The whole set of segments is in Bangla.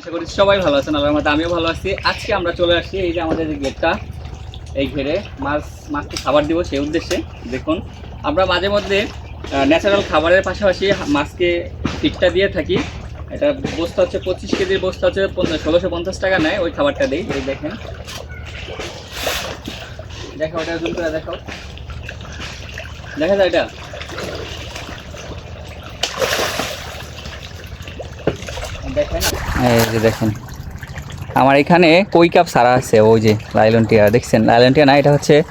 আশা করি সবাই ভালো আছেন, আল্লাহর মতো আমিও ভালো আছি। আজকে আমরা চলে আসছি এই যে আমাদের গেটটা এই ঘেরে মাছ, মাছকে খাবার দিব সেই উদ্দেশ্যে। দেখুন, আমরা মাঝে মধ্যে ন্যাচারাল খাবারের পাশাপাশি মাছকে ফিটটা দিয়ে থাকি। এটা বস্তা হচ্ছে পঁচিশ কেজির বস্তা হচ্ছে ষোলোশো পঞ্চাশ টাকা নেয়, ওই খাবারটা দিই। এই দেখেন। দেখো ওটা জুম করে দেখো দেখা যায় এটা? এই যে দেখেন। আমার এখানে কই কাপ সারা আছে, ওই যে লাইলন টিয়া। দেখছেন? লাইলন টিয়া না, এটা হচ্ছে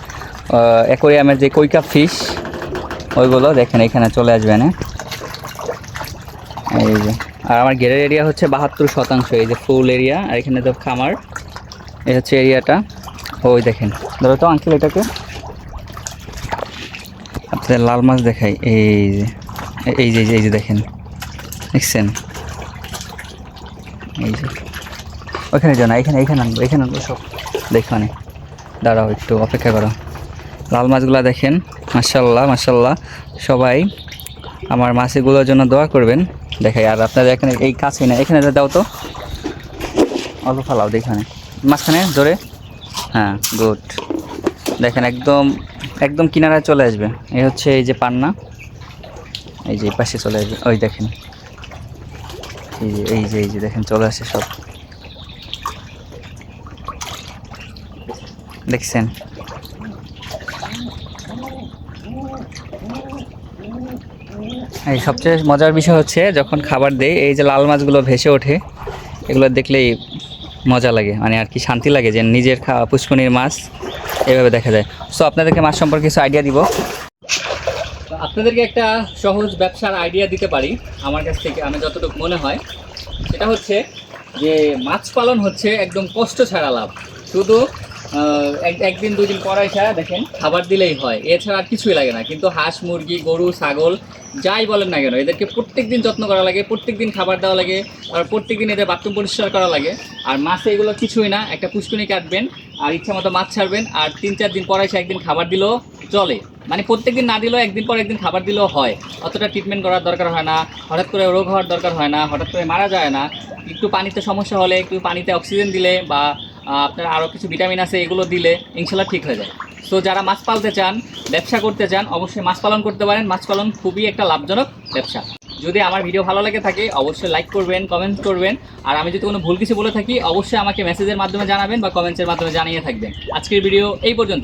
অ্যাকোরিয়ামের যে কই কাপ ফিশ ওইগুলো দেখেন, এখানে চলে আসবে না। এই যে। আর আমার ঘেরের এরিয়া হচ্ছে বাহাত্তর শতাংশ, এই যে ফুল এরিয়া আর এখানে তো খামার। এই হচ্ছে এরিয়াটা ওই দেখেন। ধরো তো আঙ্কেল এটাকে। আপনাদের লাল মাছ দেখাই। এই যে, এই যে- এই যে দেখেন। দেখছেন? এই যে। ওইখানে যাও না, এখানে এখানে আনব এখানে আনব সব। দেখো দাঁড়াও, একটু অপেক্ষা করো। লাল মাছগুলো দেখেন। মার্শাল্লাহ মার্শাল্লাহ সবাই আমার মাছগুলোর জন্য দোয়া করবেন। দেখাই, আর আপনাদের এখানে, এই কাছে না, এখানে দাও তো। অল্প ফালাও দেখানে মাঝখানে, জোরে? হ্যাঁ গুড। দেখেন, একদম একদম কিনারায় চলে আসবে। এই হচ্ছে এই যে পান্না। এই যে পাশে চলে আসবে। ওই দেখেন। এই যে এই যে এই যে, দেখেন, চলে আসে সব। দেখছেন? এই সবচেয়ে মজার বিষয় হচ্ছে, যখন খাবার দেয় এই যে লাল মাছগুলো ভেসে ওঠে, এগুলো দেখলেই মজা লাগে। মানে আর কি শান্তি লাগে যে নিজের খাওয়া পুষ্কনির মাছ এভাবে দেখা যায়। সো আপনাদেরকে মাছ সম্পর্কে কিছু আইডিয়া দিব। আপনাদেরকে একটা সহজ ব্যবসার আইডিয়া দিতে পারি আমার কাছ থেকে আমি যতটুকু মনে হয়। সেটা হচ্ছে যে মাছ পালন হচ্ছে একদম কষ্ট ছাড়া লাভ। শুধু একদিন, দুদিন পরাই ছাড়া দেখেন খাবার দিলেই হয়। এছাড়া আর কিছুই লাগে না। কিন্তু হাঁস, মুরগি, গরু, ছাগল, যাই বলেন না কেন, এদেরকে প্রত্যেক দিন যত্ন করা লাগে প্রত্যেক দিন খাবার দেওয়া লাগে, আর প্রত্যেক দিন এদের বাথরুম পরিষ্কার করা লাগে। আর মাছে এগুলো কিছুই না, একটা পুষ্কুনি কাটবেন, আর ইচ্ছা মতো মাছ ছাড়বেন, আর তিন, চার দিন পরে এসে একদিন খাবার দিলেও চলে। মানে প্রত্যেক দিন না দিলেও একদিন পর একদিন খাবার দিলেও হয়। অতটা ট্রিটমেন্ট করার দরকার হয় না, হঠাৎ করে রোগ হওয়ার দরকার হয় না, হঠাৎ করে মারা যায় না। একটু পানিতে সমস্যা হলে, একটু পানিতে অক্সিজেন দিলে বা আপনার আরও কিছু ভিটামিন আছে, এগুলো দিলে ইনশাল্লাহ ঠিক হয়ে যায়। সো যারা মাছ পালতে চান, ব্যবসা করতে চান, অবশ্যই মাছ পালন করতে পারেন। মাছ পালন খুবই একটা লাভজনক ব্যবসা। যদি আমার ভিডিও ভালো লাগে থাকে, অবশ্যই লাইক করবেন কমেন্ট করবেন। আর আমি যদি কোনো ভুল কিছু বলে থাকি, অবশ্যই আমাকে মেসেজের মাধ্যমে জানাবেন বা কমেন্টসের মাধ্যমে জানিয়ে থাকবেন। আজকের ভিডিও এই পর্যন্ত